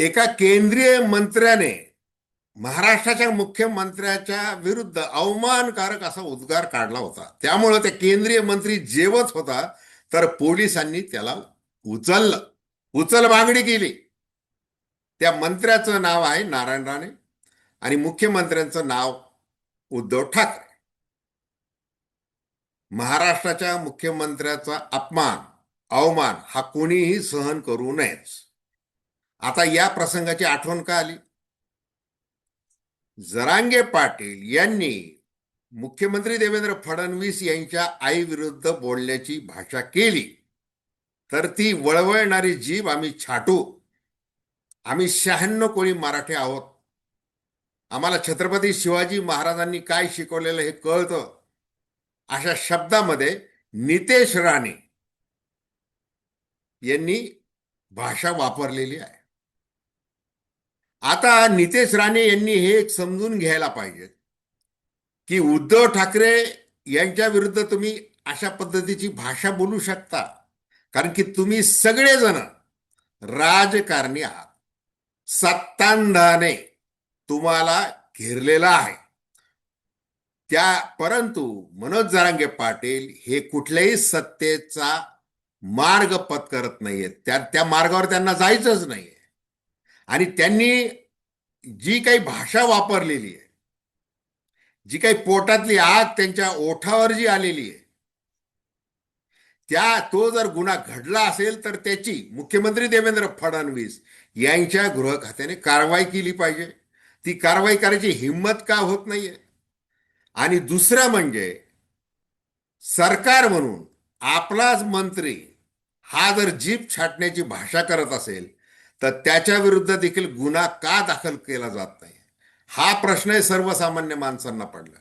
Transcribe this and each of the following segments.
एका केंद्रीय मंत्र्याने महाराष्ट्राच्या मुख्यमंत्र्याच्या विरुद्ध अवमानकारक असा उद्गार काढला होता. त्यामुळं ते केंद्रीय मंत्री जेवत होता तर पोलिसांनी त्याला उचललं. उचल मागणी केली. त्या मंत्र्याचं नाव आहे नारायण राणे आणि मुख्यमंत्र्यांचं नाव उद्धव ठाकरे. महाराष्ट्राच्या मुख्यमंत्र्याचा अपमान अवमान हा कोणीही सहन करू नयेच. आता या प्रसंगाची आठवण का आली? जरांगे पाटील यांनी मुख्यमंत्री देवेंद्र फडणवीस यांच्या आईविरुद्ध बोलण्याची भाषा केली. तर ती वळवळणारी जीभ आम्ही छाटू. आम्ही शहाण्णव कोळी मराठी आहोत. आम्हाला छत्रपती शिवाजी महाराजांनी काय शिकवलेलं हे कळतं? अशा शब्दामध्ये नितेश राणे यांनी भाषा वापरलेली आहे. आता नितेश राणे यांनी हे एक समजून घ्यायला पाहिजे की उद्धव ठाकरे यांच्या विरुद्ध तुम्ही अशा पद्धतीची भाषा बोलू शकता. कारण की तुम्ही सगळेजण राजकारणी आहात. सत्तांधाने तुम्हाला घेरलेला आहे. त्या परंतु मनोज जरांगे पाटील हे कुठल्याही सत्तेचा मार्ग पत्करत नाहीयेत. त्या त्या मार्गावर त्यांना जायचंच नाहीये. आणि त्यांनी जी काही भाषा वापरलेली आहे जी काही पोटातली आग त्यांच्या ओठावर जी आलेली आहे त्या तो जर गुन्हा घडला असेल तर त्याची मुख्यमंत्री देवेंद्र फडणवीस यांच्या गृह खात्याने कारवाई केली पाहिजे. ती कारवाई करायची हिंमत का होत नाहीये? आणि दुसरं म्हणजे सरकार म्हणून आपलाच मंत्री हा जर जीप छाटण्याची भाषा करत असेल तर त्याच्या विरुद्ध देखील गुन्हा का दाखल केला जात नाही? हा प्रश्न आहे सर्वसामान्य माणसांना पडलेला.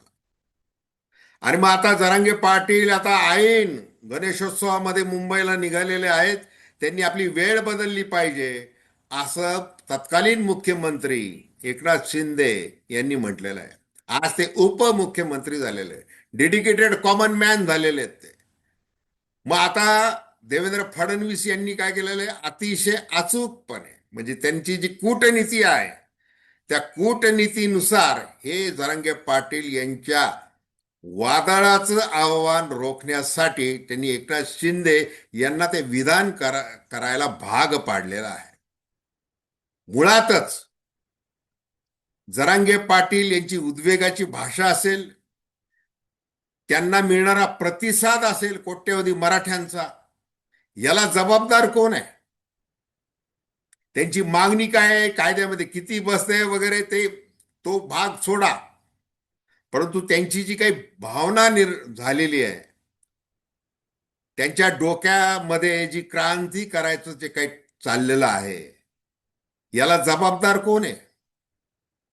आणि मग आता जरांगे पाटील आता ऐन गणेशोत्सवामध्ये मुंबईला निघालेले आहेत त्यांनी आपली वेळ बदलली पाहिजे असं तत्कालीन मुख्यमंत्री एकनाथ शिंदे यांनी म्हटलेलं आहे. आज ते उपमुख्यमंत्री झालेले डेडिकेटेड कॉमन मॅन झालेले आहेत ते. मग आता देवेंद्र फडणवीस यांनी काय केलेलं आहे? अतिशय अचूकपणे म्हणजे त्यांची जी कूटनीती आहे त्या कूटनीतीनुसार हे जरांगे पाटील यांच्या वादळाचं आव्हान रोखण्यासाठी त्यांनी एकनाथ शिंदे यांना ते विधान करा करायला भाग पाडलेला आहे. मुळातच जरांगे पाटील यांची उद्वेगाची भाषा असेल त्यांना मिळणारा प्रतिसाद असेल कोट्यवधी मराठ्यांचा याला जबाबदार कोण आहे? त्यांची मागणी काय आहे? कायद्यामध्ये किती बसते वगैरे ते तो भाग सोडा. परंतु त्यांची जी काही भावना निर झालेली आहे त्यांच्या डोक्यामध्ये जी क्रांती करायचं जे काही चाललेलं आहे याला जबाबदार कोण आहे?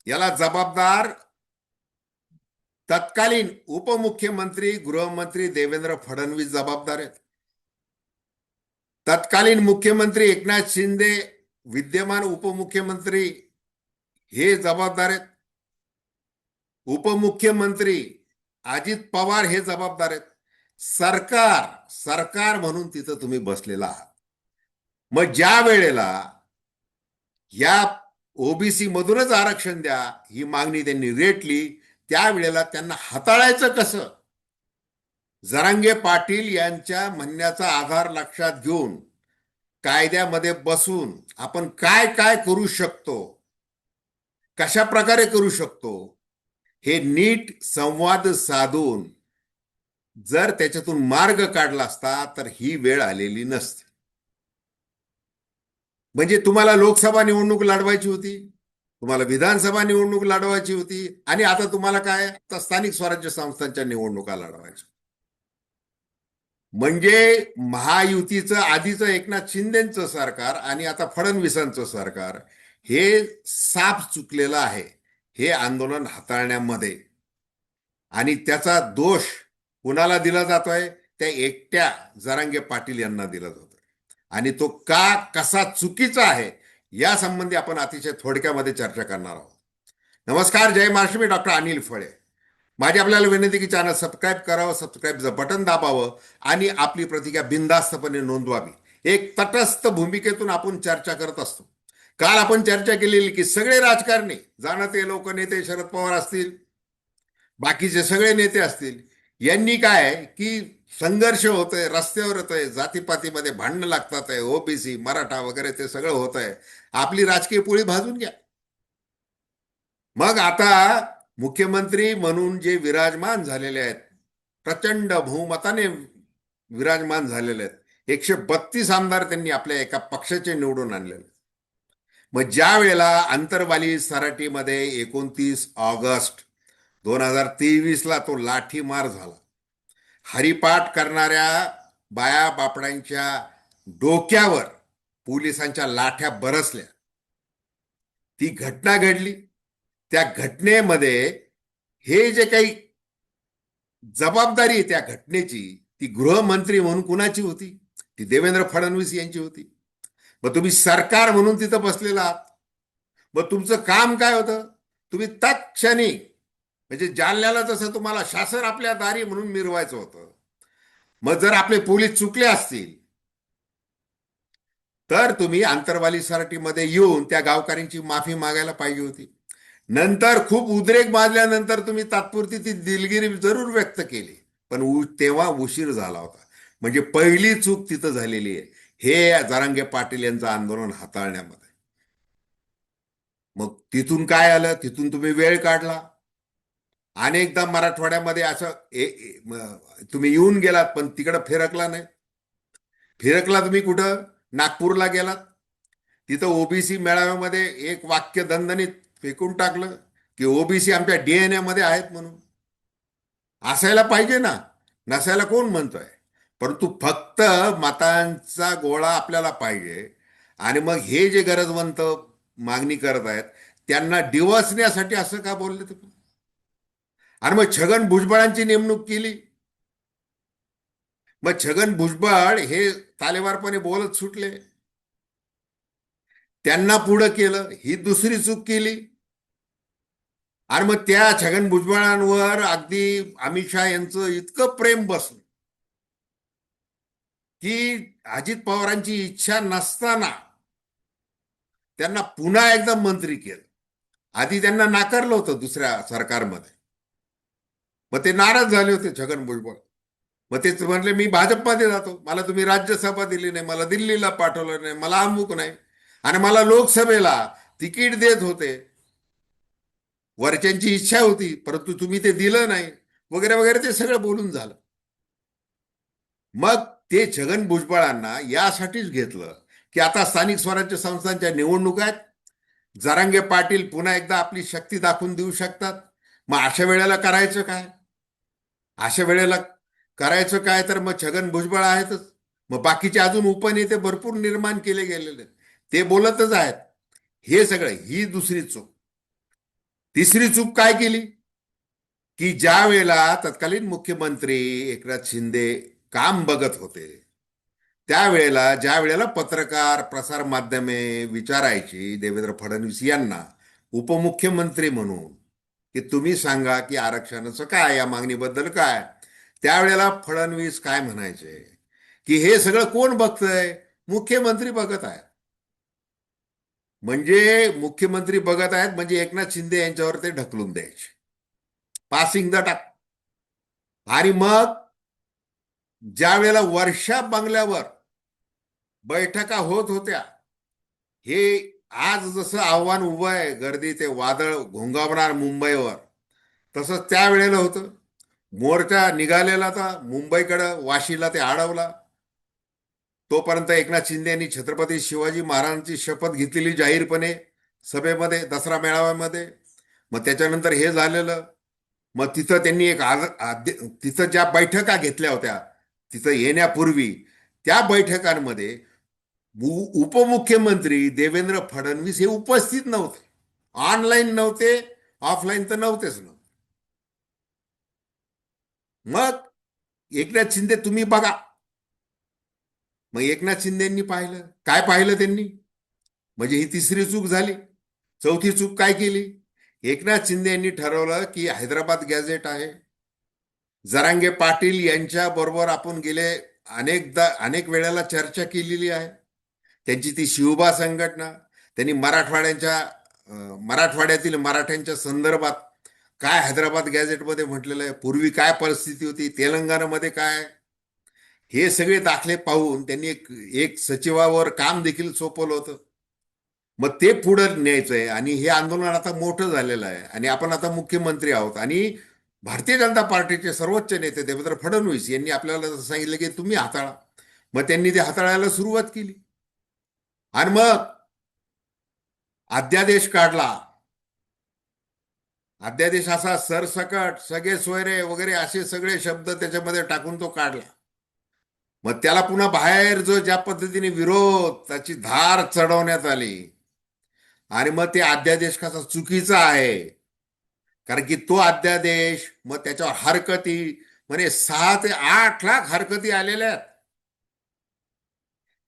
याला जबाबदार तत्कालीन उपमुख्यमंत्री गृहमंत्री देवेंद्र फडणवीस जबाबदार आहेत. तत्कालीन मुख्यमंत्री एकनाथ शिंदे विद्यमान उपमुख्यमंत्री हे जबाबदार आहेत. उपमुख्यमंत्री अजित पवार हे जबाबदार आहेत. सरकार सरकार म्हणून तिथं तुम्ही बसलेला आहात. मग ज्या वेळेला या ओबीसी मधूनच आरक्षण द्या ही मागणी त्यांनी रेटली त्यावेळेला त्यांना हाताळायचं कसं? जरांगे पाटील यांच्या म्हणण्याचा आधार लक्षात घेऊन कायद्यामध्ये बसून आपण काय काय करू शकतो? कशा प्रकारे करू शकतो? हे नीट संवाद साधून जर त्याच्यातून मार्ग काढला असता तर ही वेळ आलेली नसते. म्हणजे तुम्हाला लोकसभा निवडणूक लढवायची होती तुम्हाला विधानसभा निवडणूक लढवायची होती आणि आता तुम्हाला काय? तर स्थानिक स्वराज्य संस्थांच्या निवडणुका लढवायच्या. म्हणजे महायुतीचं आधीचं एकनाथ शिंदेचं सरकार आणि आता फडणवीसांचं सरकार हे साफ चुकलेलं आहे. हे आंदोलन हाताळण्यामध्ये. आणि त्याचा दोष कुणाला दिला जातोय? त्या एकट्या जरांगे पाटील यांना दिला जातोय. आणि तो का कसा चुकीचा आहे या संबंधी आपण अतिशय थोडक्यामध्ये चर्चा करणार आहोत. नमस्कार जय महाराष्ट्र मी डॉक्टर अनिल फळे. माझी आपल्याला विनंती की चॅनल सबस्क्राईब करावं सबस्क्राईबचं बटन दाबावं आणि आपली प्रतिक्रिया बिनधास्तपणे नोंदवावी. एक तटस्थ भूमिकेतून आपण चर्चा करत असतो. काल आपण चर्चा केलेली की सगळे राजकारणी जाणते लोक नेते शरद पवार असतील बाकीचे सगळे नेते असतील यांनी काय की संघर्ष होतोय रस्त्यावर होतोय जातीपातीमध्ये भांडणं लागतात आहे ओबीसी मराठा वगैरे ते सगळं होत आहे आपली राजकीय पोळी भाजून घ्या. मग आता मुख्यमंत्री म्हणून जे विराजमान झालेले आहेत प्रचंड बहुमताने विराजमान झालेले आहेत. एकशे बत्तीस आमदार त्यांनी आपल्या एका पक्षाचे निवडून आणलेले मग ज्या वेळेला आंतरवाली सराटीमध्ये एकोणतीस ऑगस्ट दोन हजार तेवीसला तो लाठीमार झाला हरिपाठ करणाऱ्या बाया बापडांच्या डोक्यावर पोलिसांच्या लाठ्या बरसल्या. ती घटना घडली. त्या घटनेमध्ये हे जे काही जबाबदारी त्या घटनेची ती गृहमंत्री म्हणून कुणाची होती? ती देवेंद्र फडणवीस यांची होती. मग तुम्ही सरकार म्हणून तिथं बसलेला आहात. मग तुमचं काम काय होतं? तुम्ही तत्क्षणी म्हणजे जालन्याला जसं तुम्हाला शासन आपल्या दारी म्हणून मिरवायचं होतं. मग जर आपले पोलीस चुकले असतील तर तुम्ही आंतरवाली सराटीमध्ये येऊन त्या गावकऱ्यांची माफी मागायला पाहिजे होती. नंतर खूप उद्रेक माजल्यानंतर तुम्ही तात्पुरती ती दिलगिरी जरूर व्यक्त केली. पण उ- तेव्हा उशीर झाला होता. म्हणजे पहिली चूक तिथं झालेली आहे. हे जरांगे पाटील यांचं आंदोलन हाताळण्यामध्ये. मग तिथून काय आलं? तिथून तुम्ही वेळ काढला. अनेकदा मराठवाड्यामध्ये असं ए- तुम्ही येऊन गेलात पण तिकडं फिरकला नाही. फिरकला तुम्ही कुठं? नागपूरला गेलात. तिथं ओबीसी मेळाव्यामध्ये एक वाक्य दणदणीत फेकून टाकलं की ओबीसी आमच्या डीएनए मध्ये आहेत म्हणून. असायला पाहिजे ना. नसायला कोण म्हणतोय? परंतु फक्त मतांचा गोळा आपल्याला पाहिजे. आणि मग हे जे गरजवंत मागणी करत आहेत त्यांना डिवसण्यासाठी असं का बोलले तुम्ही आणि मग छगन भुजबळांची नेमणूक केली. मग छगन भुजबळ हे तालेवारपणे बोलत सुटले. त्यांना पुढं केलं. ही दुसरी चूक केली. आणि मग त्या छगन भुजबळांवर अगदी अमित शहा यांचं इतकं प्रेम बसलं की अजित पवारांची इच्छा नसताना त्यांना पुन्हा एकदा मंत्री केलं. आधी त्यांना नाकारलं होतं दुसऱ्या सरकारमध्ये. मग ते नाराज झाले होते छगन भुजबळ. मग तेच म्हटले मी भाजपमध्ये जातो. मला तुम्ही राज्यसभा दिली नाही मला दिल्लीला पाठवलं नाही मला अमुक नाही. आणि मला लोकसभेला तिकीट देत होते. वरच्यांची इच्छा होती परंतु तुम्ही ते दिलं नाही. वगैरे वगैरे ते सगळं बोलून झालं. मग ते छगन भुजबळांना यासाठीच घेतलं की आता स्थानिक स्वराज्य संस्थांच्या निवडणुका आहेत. जरांगे पाटील पुन्हा एकदा आपली शक्ती दाखवून देऊ शकतात. मग अशा वेळेला करायचं काय? अशा वेळेला करायचं काय? तर मग छगन भुजबळ आहेतच. मग बाकीचे अजून उपनेते भरपूर निर्माण केले गेलेले ते बोलतच आहेत. हे सगळं ही दुसरी चूक. तिसरी चूक काय केली? की ज्या वेळेला तत्कालीन मुख्यमंत्री एकनाथ शिंदे काम बघत होते त्यावेळेला ज्या वेळेला पत्रकार प्रसार माध्यमे विचारायची देवेंद्र फडणवीस यांना उपमुख्यमंत्री म्हणून की तुम्ही सांगा की आरक्षणाचं काय या मागणीबद्दल काय? त्यावेळेला फडणवीस काय म्हणायचे? की हे सगळं कोण बघतंय? मुख्यमंत्री बघत आहेत. म्हणजे मुख्यमंत्री बघत आहेत म्हणजे एकनाथ शिंदे यांच्यावर ते ढकलून द्यायचे. पासिंग द टाक आणि मग ज्या वेळेला वर्षा बंगल्यावर बैठका होत होत्या हे आज जसं आव्हान उभं आहे गर्दी ते वादळ घोंगावणार मुंबईवर तसंच त्यावेळेला होतं. मोर्चा निघालेला तर मुंबईकडं वाशीला ते अडवला. तोपर्यंत एकनाथ शिंदे यांनी छत्रपती शिवाजी महाराजांची शपथ घेतलेली जाहीरपणे सभेमध्ये दसरा मेळाव्यामध्ये. मग त्याच्यानंतर हे झालेलं. मग तिथं त्यांनी एक आज तिथं ज्या बैठका घेतल्या होत्या तिथं येण्यापूर्वी त्या बैठकांमध्ये उपमुख्यमंत्री देवेंद्र फडणवीस हे उपस्थित नव्हते. ऑनलाईन नव्हते ऑफलाईन तर नव्हतेच नव्हते. मग एकनाथ शिंदे तुम्ही बघा मग एकनाथ शिंदेंनी पाहिलं. काय पाहिलं त्यांनी? म्हणजे ही तिसरी चूक झाली. चौथी चूक काय केली? एकनाथ शिंदे यांनी ठरवलं की हैदराबाद गॅझेट आहे. जरांगे पाटील यांच्या बरोबर आपण गेले अनेकदा अनेक वेळेला चर्चा केलेली आहे. त्यांची ती शिवबा संघटना त्यांनी मराठवाड्यांच्या मराठवाड्यातील मराठ्यांच्या संदर्भात काय हैदराबाद गॅझेटमध्ये म्हटलेलं आहे? पूर्वी काय परिस्थिती होती? तेलंगणामध्ये काय? हे सगळे दाखले पाहून त्यांनी एक एक सचिवावर काम देखील सोपवलं होतं. मग ते पुढं न्यायचंय आणि हे आंदोलन आता मोठं झालेलं आहे. आणि आपण आता मुख्यमंत्री आहोत आणि भारतीय जनता पार्टीचे सर्वोच्च नेते देवेंद्र फडणवीस यांनी आपल्याला सांगितलं की तुम्ही हाताळा. मग त्यांनी ते हाताळायला सुरुवात केली. आणि मग अध्यादेश काढला. अध्यादेश असा सरसकट सगळे सोयरे वगैरे असे सगळे शब्द त्याच्यामध्ये टाकून तो काढला. मग त्याला पुन्हा बाहेर जो ज्या पद्धतीने विरोध त्याची धार चढवण्यात आली. आणि मग ते अध्यादेश कसा चुकीचा आहे. कारण की तो अध्यादेश मग त्याच्यावर हरकती म्हणजे सहा ते आठ लाख हरकती आलेल्या आहेत.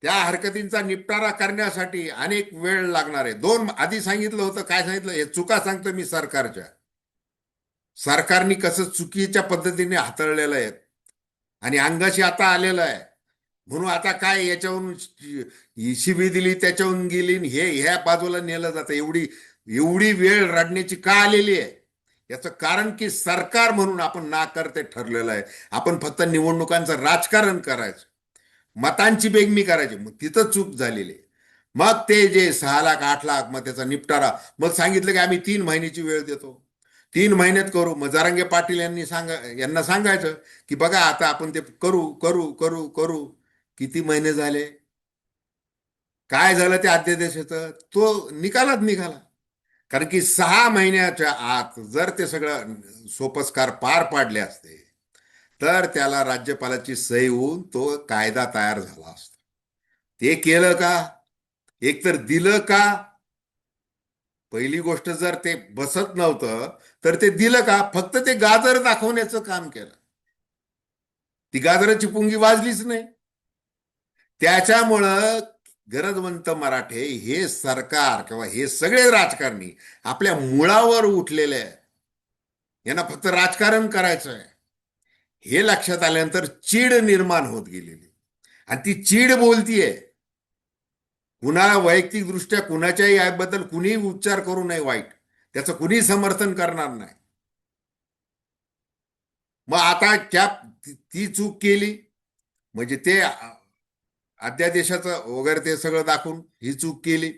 त्या हरकतींचा निपटारा करण्यासाठी अनेक वेळ लागणार आहे. दोन आधी सांगितलं होतं काय सांगितलं? हे चुका सांगतो मी सरकारच्या. सरकारने कसं चुकीच्या पद्धतीने हाताळलेलं आहे. आणि अंगाशी आता आलेलं आहे. म्हणून आता काय याच्यावरून शिबी दिली त्याच्यावरून गेली आणि हे ह्या बाजूला नेलं जातं. एवढी एवढी वेळ रडण्याची का आलेली आहे? याचं कारण की सरकार म्हणून आपण नाकर्ते ठरलेलं आहे. आपण फक्त निवडणुकांचं राजकारण करायचं. मतांची बेगमी करायची. मग तिथं चूक झालेली आहे. मग ते जे सहा लाख आठ लाख मग त्याचा निपटारा. मग सांगितलं की आम्ही तीन महिन्याची वेळ देतो. तीन महिन्यात करू. मग पाटील यांनी सांगा यांना सांगायचं की बघा आता आपण ते करू करू करू करू. किती महिने झाले? काय झालं ते अध्यादेशाचं? तो निकालात निघाला. कारण की सहा महिन्याच्या आत जर ते सगळं सोपस्कार पार पाडले असते तर त्याला राज्यपालाची सही होऊन तो कायदा तयार झाला असतो. ते केलं का? एकतर दिलं का? पहिली गोष्ट जर ते बसत नव्हतं तर ते दिलं का? फक्त ते गाजर दाखवण्याचं काम केलं. ती गाजराची पुंगी वाजलीच नाही. त्याच्यामुळं गरजवंत मराठे हे सरकार किंवा हे सगळे राजकारणी आपल्या मुळावर उठलेले आहे यांना फक्त राजकारण करायचं आहे. हे लक्षात आल्यानंतर चीड निर्माण होत गेलेली. आणि ती चीड बोलतीये. कुणाला वैयक्तिकदृष्ट्या कुणाच्याही याबद्दल कुणीही उच्चार करू नये वाईट. त्याचं कुणी समर्थन करणार नाही. मग आता त्या ती चूक केली? म्हणजे ते अध्यादेशाचं वगैरे ते सगळं दाखवून ही चूक केली.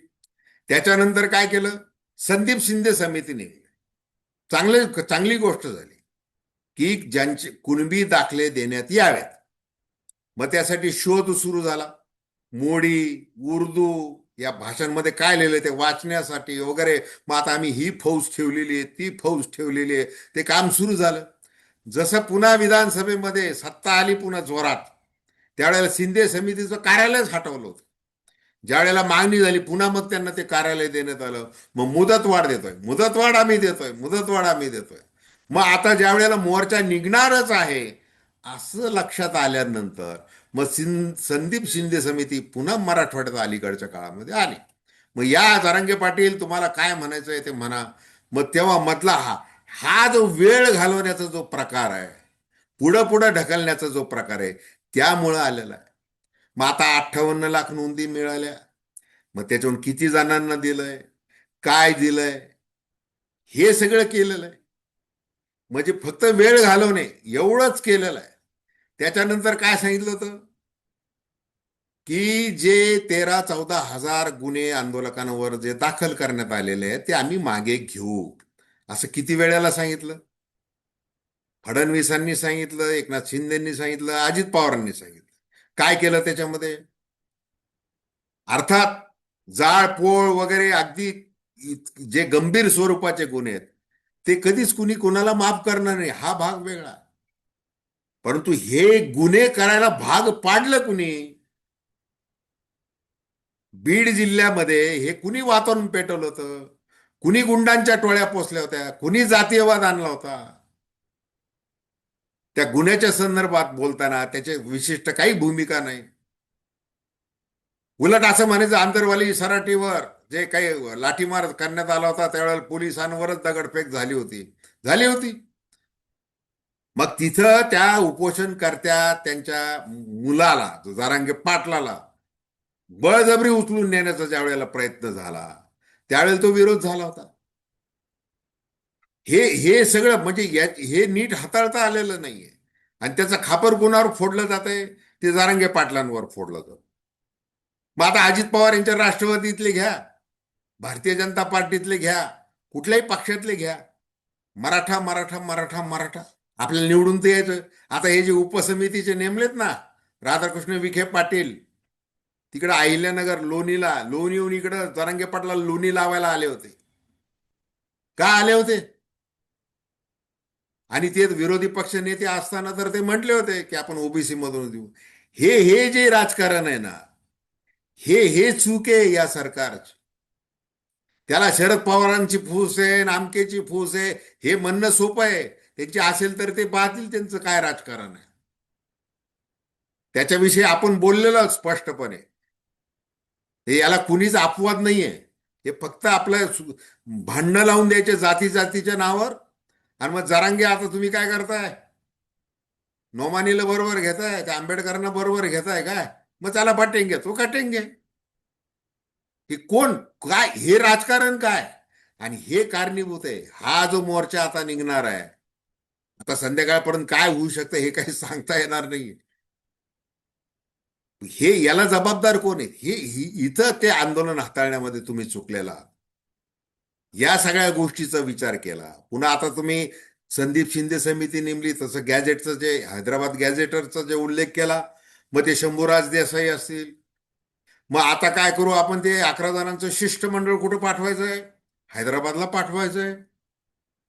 त्याच्यानंतर काय केलं? संदीप शिंदे समितीने चांगले चांगली गोष्ट झाली. की ज्यांचे कुणबी दाखले देण्यात यावेत. मग त्यासाठी शोध सुरू झाला. मोडी उर्दू या भाषांमध्ये काय लिहिलंय ते वाचण्यासाठी वगैरे. मग आता आम्ही ही फौज ठेवलेली आहे ती फौज ठेवलेली आहे. ते काम सुरू झालं. जसं पुन्हा विधानसभेमध्ये सत्ता आली पुन्हा जोरात त्यावेळेला शिंदे समितीचं कार्यालयच हटवलं होतं. ज्यावेळेला मागणी झाली पुन्हा मग त्यांना ते कार्यालय देण्यात आलं. मग मुदतवाढ देतोय. मुदतवाढ आम्ही देतोय. मुदतवाढ आम्ही देतोय. मग आता ज्या वेळेला मोर्चा निघणारच आहे असं लक्षात आल्यानंतर मग सिं संदीप शिंदे समिती पुन्हा मराठवाड्यात अलीकडच्या काळामध्ये आली. मग या जरांगे पाटील तुम्हाला काय म्हणायचं आहे ते म्हणा. मग तेव्हा मधला हा हा जो वेळ घालवण्याचा जो प्रकार आहे पुढं पुढं ढकलण्याचा जो प्रकार आहे त्यामुळं आलेला आहे. मग आता अठ्ठावन्न लाख नोंदी मिळाल्या. मग त्याच्यावरून किती जणांना दिलंय काय दिलंय हे सगळं केलेलं आहे. म्हणजे फक्त वेळ घालवणे एवढंच केलेलं आहे. त्याच्यानंतर काय सांगितलं होतं? की जे तेरा चौदा हजार गुन्हे आंदोलकांवर जे दाखल करण्यात आलेले आहेत ते आम्ही मागे घेऊ. असं किती वेळेला सांगितलं? फडणवीसांनी सांगितलं एकनाथ शिंदेंनी सांगितलं अजित पवारांनी सांगितलं. काय केलं त्याच्यामध्ये? अर्थात जाळपोळ वगैरे अगदी जे गंभीर स्वरूपाचे गुन्हे आहेत ते कधीच कुणी कुणाला माफ करणार नाही. हा भाग वेगळा. परंतु हे गुन्हे करायला भाग पाडलं कुणी? बीड जिल्ह्यामध्ये हे कुणी वातावरण पेटवलं होतं? कुणी गुंडांच्या टोळ्या पोचल्या होत्या? कुणी जातीयवाद आणला होता? त्या गुन्ह्याच्या संदर्भात बोलताना त्याचे विशिष्ट काही भूमिका नाही. उलट असं म्हणायचं आंतरवाली सराटीवर जे काही लाठीमार करण्यात आला होता त्यावेळेला पोलिसांवरच दगडफेक झाली होती. झाली होती. मग तिथं त्या उपोषणकर्त्या त्यांच्या मुलाला जो जारांगे पाटलाला बळजबरी उचलून नेण्याचा ज्या वेळेला प्रयत्न झाला त्यावेळेला तो विरोध झाला होता. हे हे सगळं म्हणजे या हे नीट हाताळता आलेलं नाहीये. आणि त्याचं खापर गुणावर फोडलं जात आहे ते जारंगे पाटलांवर फोडलं जातं. मग आता अजित पवार यांच्या राष्ट्रवादीतले घ्या भारतीय जनता पार्टीतले घ्या कुठल्याही पक्षातले घ्या. मराठा मराठा मराठा मराठा. आपल्याला निवडून ते यायचं. आता हे जे उपसमितीचे नेमलेत ना राधाकृष्ण विखे पाटील तिकडे अहिल्यानगर लोणीला लोणी येऊन इकडं जरांगे पाटला लोणी लावायला आले होते. का आले होते? आणि ते विरोधी पक्ष नेते असताना तर ते म्हटले होते की आपण ओबीसी मधून देऊ. हे हे जे राजकारण आहे ना हे हे चूक आहे या सरकारची. त्याला शरद पवारांची फूस आहे नामकेची फूस आहे हे म्हणणं सोपं आहे. त्यांची असेल तर ते पाहतील त्यांचं काय राजकारण आहे. त्याच्याविषयी आपण बोललेलं स्पष्टपणे. हे याला कुणीच अपवाद नाहीये. हे फक्त आपलं भांडणं लावून द्यायचे जाती जातीच्या नावावर. आणि मग जरांगे आता तुम्ही काय करताय? नोमानीला बरोबर घेताय त्या आंबेडकरांना बरोबर घेताय काय मग त्याला पटेंगे तो कटेंगे हे कोण? काय? हे राजकारण काय? आणि हे कारणीभूत आहे. हा जो मोर्चा आता निघणार आहे आता संध्याकाळपर्यंत काय होऊ शकतं हे काही सांगता येणार नाही हे याला जबाबदार कोण आहे? हे इथं ते आंदोलन हाताळण्यामध्ये तुम्ही चुकलेला या सगळ्या गोष्टीचा विचार केला. पुन्हा आता तुम्ही संदीप शिंदे समिती नेमली तसं गॅजेटचं जे हैदराबाद गॅजेटरचा जे उल्लेख केला मग ते शंभूराज देसाई असतील. मग आता काय करू? आपण ते अकरा जणांचं शिष्टमंडळ कुठं पाठवायचंय? हैदराबादला पाठवायचंय.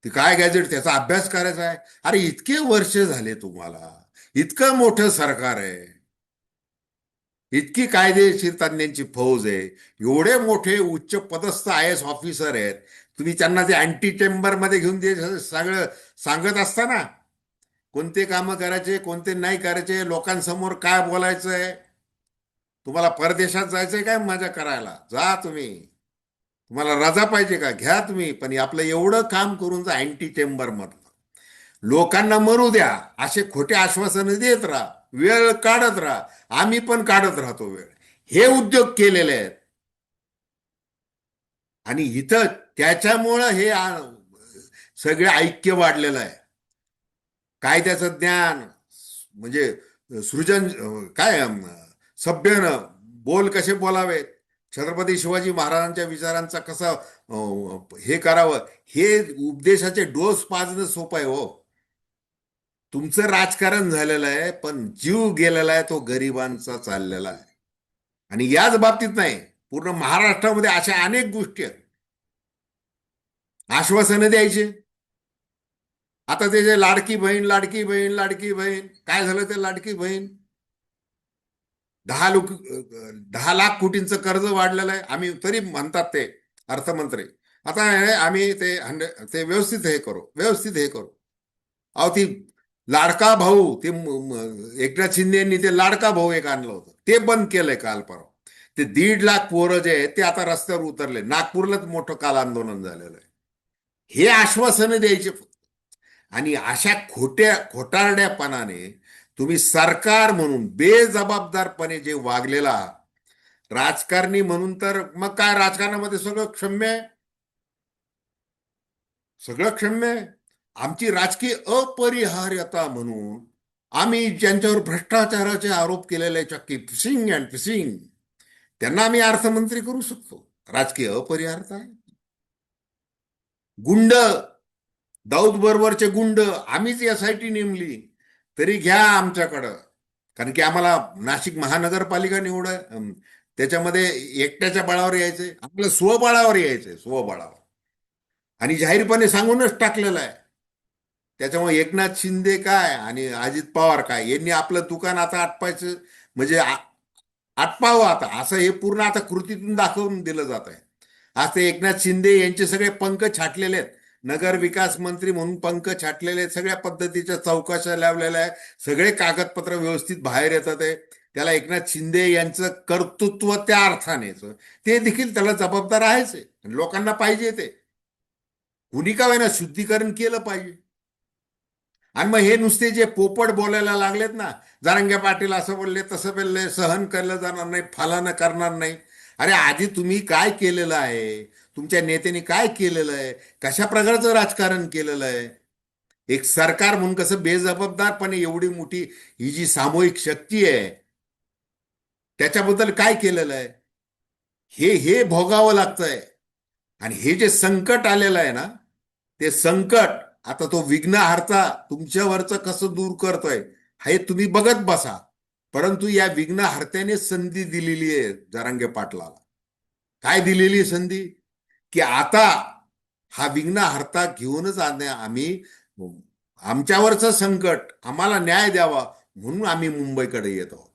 ते काय गॅजेट त्याचा अभ्यास करायचा आहे? अरे इतके वर्ष झाले तुम्हाला. इतकं मोठं सरकार आहे. इतकी कायदेशीर तज्ञांची फौज आहे. एवढे मोठे उच्च पदस्थ आय एस ऑफिसर आहेत. तुम्ही त्यांना ते अँटी चेंबरमध्ये घेऊन ते सगळं सांगत असताना. कोणते कामं करायचे कोणते नाही करायचे लोकांसमोर काय बोलायचं आहे तुम्हाला परदेशात जायचंय काय? मजा करायला. जा तुम्ही. तुम्हाला रजा पाहिजे का? घ्या तुम्ही पण आपलं एवढं काम करून जा अँटी चेंबरमधलं लोकांना मरू द्या. असे खोटे आश्वासनं देत राहा. वेळ काढत राहा. आम्ही पण काढत राहतो वेळ. हे उद्योग केलेले आहेत. आणि इथं त्याच्यामुळं हे सगळे ऐक्य वाढलेलं आहे. कायद्याचं ज्ञान म्हणजे सृजन काय सभ्यनं बोल कसे बोलावेत? छत्रपती शिवाजी महाराजांच्या विचारांचा कसा हे करावं हे उपदेशाचे डोस पाजणं सोपं आहे हो. तुमचं राजकारण झालेलं आहे पण जीव गेलेला आहे तो गरिबांचा चाललेला आहे. आणि याच बाबतीत नाही पूर्ण महाराष्ट्रामध्ये अशा अनेक गोष्टी आहेत. आश्वासनं द्यायचे. आता ते जे लाडकी बहीण लाडकी बहीण लाडकी बहीण काय झालं ते लाडकी बहीण? दहा लोक दहा लाख कोटींचं कर्ज वाढलेलं आहे. आम्ही तरी म्हणतात ते अर्थमंत्री. आता हे आम्ही ते हंड्रेड ते व्यवस्थित हे करू व्यवस्थित हे करू. अहो ती लाडका भाऊ ते म- एकनाथ शिंदे यांनी ते लाडका भाऊ एक आणलं होतं. ते बंद केलंय काल परवा. ते दीड लाख पोरं जे आहेत ते आता रस्त्यावर उतरले. नागपूरलाच मोठं काल आंदोलन झालेलं आहे. हे आश्वासनं द्यायचे फक्त. आणि अशा खोट्या खोटारड्यापणाने तुम्ही सरकार म्हणून बेजबाबदारपणे जे वागलेला राजकारणी म्हणून तर मग काय राजकारणामध्ये सगळं क्षम्य आहे? सगळं क्षम्य आहे? आमची राजकीय अपरिहार्यता म्हणून आम्ही ज्यांच्यावर भ्रष्टाचाराचे आरोप केलेले चक्की फिसिंग अँड फिसिंग त्यांना आम्ही अर्थमंत्री करू शकतो. राजकीय अपरिहार्यता आहे. गुंड दाऊद बरोबरचे गुंड आम्हीच एसआयटी नेमली. तरी घ्या आमच्याकडं. कारण की आम्हाला नाशिक महानगरपालिका निवड त्याच्यामध्ये एकट्याच्या बळावर यायचंय. आपलं स्वबळावर यायचंय स्वबळावर. आणि जाहीरपणे सांगूनच टाकलेलं आहे. त्याच्यामुळे एकनाथ शिंदे काय आणि अजित पवार काय? यांनी आपलं दुकान आता आटपायचं. म्हणजे आटपावं आता. असं हे पूर्ण आता कृतीतून दाखवून दिलं जात आहे आज ते एकनाथ शिंदे यांचे सगळे पंख छाटलेले आहेत. नगर विकास मंत्री म्हणून पंख छाटलेले आहेत सगळ्या पद्धतीच्या चौकशा लावलेल्या आहे सगळे कागदपत्र व्यवस्थित बाहेर येतात आहे. त्याला एकनाथ शिंदे यांचं कर्तृत्व त्या अर्थानेच ते देखील त्याला जबाबदार आहेच आहे. लोकांना पाहिजे ते. कुणी का वेळेला शुद्धीकरण केलं पाहिजे? आणि मग हे नुसते जे पोपट बोलायला लागलेत ना जारंगे पाटील असं बोलले तसं बोलले सहन केलं जाणार नाही फलानं करणार नाही. अरे आधी तुम्ही काय केलेलं आहे? तुमच्या नेत्यांनी काय केलेलं आहे? कशा प्रकारचं राजकारण केलेलं आहे? एक सरकार म्हणून कसं बेजबाबदारपणे एवढी मोठी ही जी सामूहिक शक्ती आहे त्याच्याबद्दल काय केलेलं आहे? हे हे भोगावं लागतंय. आणि हे जे संकट आलेलं आहे ना ते संकट आता तो विघ्नहर्ता तुमच्यावरचं कसं दूर करतोय हे तुम्ही बघत बसा. परंतु या विघ्नहर्त्याने संधी दिलेली आहे जरांगे पाटलाला. काय दिलेली संधी? की आता हा विघ्न हरता घेऊनच आणे आम्ही आमच्यावरचं संकट आम्हाला न्याय द्यावा म्हणून आम्ही मुंबईकडे येतो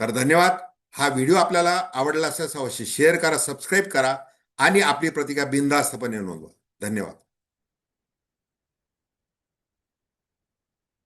तर धन्यवाद. हा व्हिडिओ आपल्याला आवडला असल्यास अवश्य शेअर करा सबस्क्राईब करा आणि आपली प्रतिक्रिया बिनधास्तपणे नोंदवा. धन्यवाद.